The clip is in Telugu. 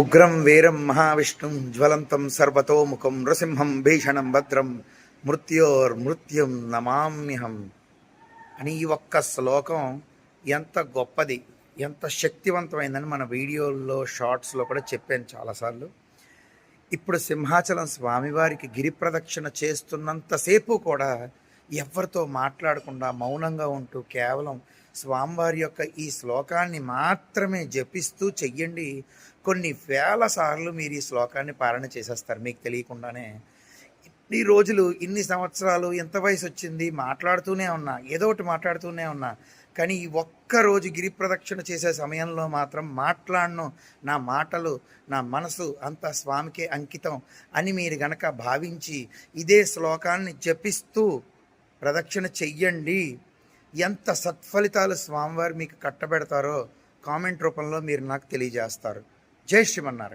ఉగ్రం వీరం మహావిష్ణుం జ్వలంతం సర్వతోముఖం నృసింహం భీషణం భద్రం మృత్యోర్మృత్యుం నమామ్యహం. అని ఈ ఒక్క శ్లోకం ఎంత గొప్పది ఎంత శక్తివంతమైందని మన వీడియోల్లో షార్ట్స్లో కూడా చెప్పాను చాలాసార్లు. ఇప్పుడు సింహాచలం స్వామివారికి గిరి ప్రదక్షిణ చేస్తున్నంతసేపు కూడా ఎవరితో మాట్లాడకుండా మౌనంగా ఉంటూ కేవలం స్వామివారి యొక్క ఈ శ్లోకాన్ని మాత్రమే జపిస్తూ చెయ్యండి. కొన్ని వేల సార్లు మీరు ఈ శ్లోకాన్ని పాలన చేసేస్తారు. మీకు తెలియకుండానే ఇన్ని రోజులు ఇన్ని సంవత్సరాలు ఎంత వయసు వచ్చింది మాట్లాడుతూనే ఉన్నా ఏదో ఒకటి మాట్లాడుతూనే ఉన్నా కానీ ఈ ఒక్క రోజు గిరి ప్రదక్షిణ చేసే సమయంలో మాత్రం మాట్లాడను. నా మాటలు నా మనసు అంతా స్వామికే అంకితం అని మీరు గనక భావించి ఇదే శ్లోకాన్ని జపిస్తూ ప్రదక్షిణ చెయ్యండి. ఎంత సత్ఫలితాలు స్వామివారు మీకు కట్టబెడతారో కామెంట్ రూపంలో మీరు నాకు తెలియజేస్తారు. జై శ్రీమన్నారు